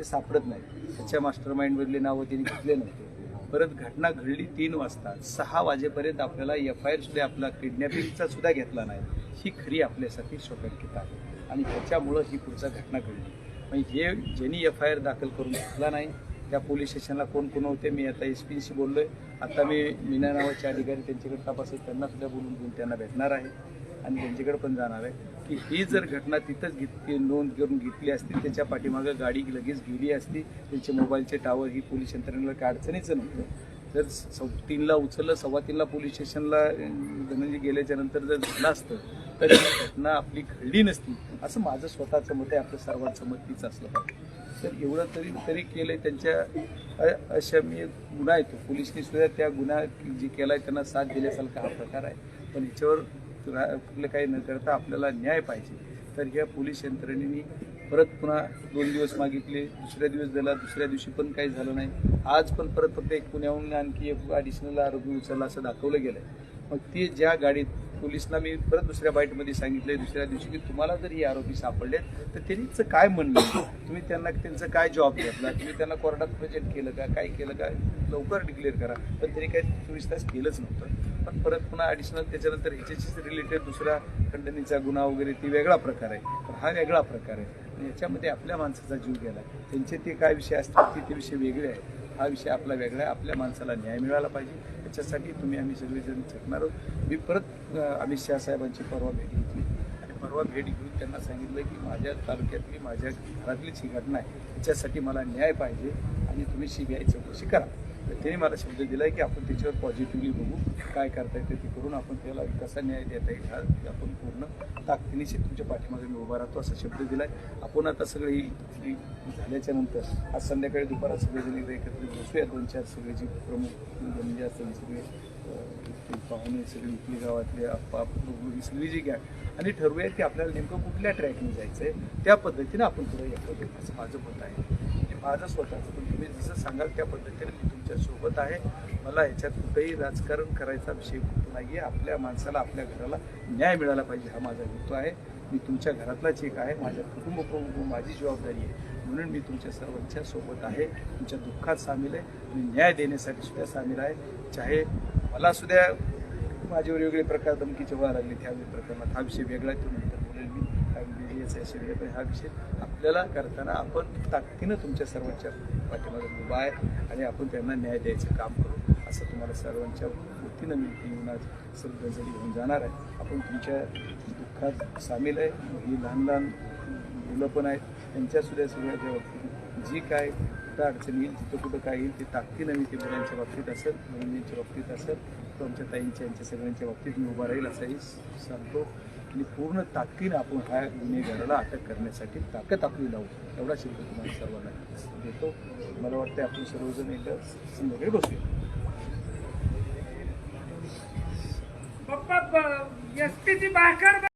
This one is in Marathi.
ते सापडत नाही. त्याच्या मास्टर माइंडवरली नावं त्यांनी घेतले नव्हते. परत घटना घडली तीन वाजता. सहा वाजेपर्यंत आपल्याला एफ आय आर सुद्धा आपला किडनॅपिंगचा सुद्धा घेतला नाही. ही खरी आपल्यासाठी शोकांकित आहे. आणि ह्याच्यामुळं ही पुढचा घटना घडली. मग हे ज्यांनी एफ आय आर दाखल करून घेतला नाही त्या पोलीस स्टेशनला कोण कोण होते मी आता एस पीशी आहे आता मी मीना नावाचे अधिकारी त्यांच्याकडे तपासत त्यांना सुद्धा बोलून घेऊन त्यांना भेटणार आहे. आणि त्यांच्याकडे पण जाणार आहे की ही जर घटना तिथंच घेतली नोंद करून घेतली असती त्याच्या पाठीमागं गाडी लगेच गेली असती त्यांचे मोबाईलचे टावर ही पोलीस यंत्रणेला काय अडचणीचं नव्हतं. जर सव तीनला उचललं सव्वा तीनला पोलीस स्टेशनला धनंजय गेल्याच्यानंतर जर झालं असतं तर ही घटना आपली घडली नसती. असं माझं स्वतःचं मत आहे आपलं सर्वांचं मत तीच असलं पाहिजे. तर एवढं तरी तरी केलं आहे त्यांच्या अशा मी गुन्हा येतो पोलिसनी सुद्धा त्या गुन्हा जे केला आहे त्यांना साथ दिल्यासारखा हा प्रकार आहे. पण याच्यावर कुठलं काही न करता आपल्याला न्याय पाहिजे. तर ह्या पोलीस यंत्रणेने परत पुन्हा दोन दिवस मागितले दुसऱ्या दिवस दिला दुसऱ्या दिवशी पण काही झालं नाही. आज पण परत फक्त एक पुण्याहून आणखी एक ॲडिशनल आरोपी उचलला असं दाखवलं गेलं मग ते ज्या गाडीत पोलिसना मी परत दुसऱ्या बाईटमध्ये सांगितलंय दुसऱ्या दिवशी की तुम्हाला जर हे आरोपी सापडलेत तर त्यांनीच काय म्हणलं तुम्ही त्यांना त्यांचं काय जॉब घेतला तुम्ही त्यांना कोर्टात प्रेझेंट केलं का? काय केलं का? लवकर डिक्लेअर करा. पण त्यांनी काही चोवीस तास केलंच नव्हतं. पण परत पुन्हा ॲडिशनल त्याच्यानंतर ह्याच्याशीच रिलेटेड दुसरा खंडणीचा गुन्हा वगैरे ती वेगळा प्रकार आहे. पण हा वेगळा प्रकार आहे. आणि याच्यामध्ये आपल्या माणसाचा जीव गेला. त्यांचे ते काय विषय असतात ते ते विषय वेगळे आहेत. हा विषय आपला वेगळा आहे. आपल्या माणसाला न्याय मिळाला पाहिजे. त्याच्यासाठी तुम्ही आम्ही सगळेजण झटणार आहोत. मी परत अमित शहा साहेबांची परवा भेट घेतली. आणि परवा भेट घेऊन त्यांना सांगितलं की माझ्या तालुक्यातली माझ्या घरातलीच ही घटना आहे. त्याच्यासाठी मला न्याय पाहिजे आणि तुम्ही सी बी आय चौकशी करा. त्यांनी मला शब्द दिला आहे की आपण त्याच्यावर पॉझिटिव्हली बघू. काय करता येतं ते करून आपण त्याला कसा न्याय देता येईल हा आपण पूर्ण ताकदीनिशी तुमच्या पाठीमागे मी उभा राहतो असा शब्द दिला आहे आपण आता सगळे ही झाल्याच्यानंतर आज संध्याकाळी दुपारात सगळेजण एकत्र एकत्रित बसूया. दोन चार सगळे जी प्रमुख म्हणजे असतील सगळे पाहुणे सगळे इथली गावातले आप्पा बघू ही सगळी जी घ्या आणि ठरवूया की आपल्याला नेमकं कुठल्या ट्रॅकने जायचं आहे त्या पद्धतीनं आपण पुढे येतो. असं माझं मत आहे. माझं स्वतःचं म्हणजे तुम्ही जसं सांगाल त्या पद्धतीने मी तुमच्यासोबत आहे. मला याच्यात कुठेही राजकारण करायचा विषय नाही आहे आपल्या माणसाला आपल्या घराला न्याय मिळाला पाहिजे हा माझा हेतू आहे. मी तुमच्या घरातलाच एक आहे. माझ्या कुटुंबप्रमुख माझी जबाबदारी आहे. म्हणून मी तुमच्या सर्वांच्या सोबत आहे. तुमच्या दुःखात सामील आहे. मी न्याय देण्यासाठी सुद्धा सामील आहे. चाहे मला सुद्धा माझ्यावर वेगळे प्रकार धमकीचे व्हायला लागले त्या प्रकरणात हा विषय वेगळा तो नंतर बोलेल मी. काय डी एस विषय वेगळा पण हा विषय आपल्याला करताना आपण ताकदीनं तुमच्या सर्वांच्या पाठीमागे उभा आहे आणि आपण त्यांना न्याय द्यायचं काम करू असं तुम्हाला सर्वांच्या वतीनं मी येऊन आज श्रद्धांजली घेऊन जाणार आहे. आपण तुमच्या दुःखात सामील आहे. ही लहान लहान मुलं पण आहेत. त्यांच्यासुद्धा सगळ्याच्या बाबतीत जी काय कुठं अडचण येईल तिथं कुठं काय येईल ते ताकदीनं मी ते मुलांच्या बाबतीत असेल बहिणींच्या बाबतीत असेल तो आमच्या ताईंच्या यांच्या सगळ्यांच्या बाबतीत मी उभा राहील असंही सांगतो. आणि पूर्ण ताकदीनं आपण ह्या गुन्हेगाराला अटक करण्यासाठी ताकद आपली लावू. एवढा शब्द तुम्हाला सर्वांना देतो. मला वाटतं आपण सर्वजण एकदा संध्याकाळी बसूया. पप्पा एस ची भाकर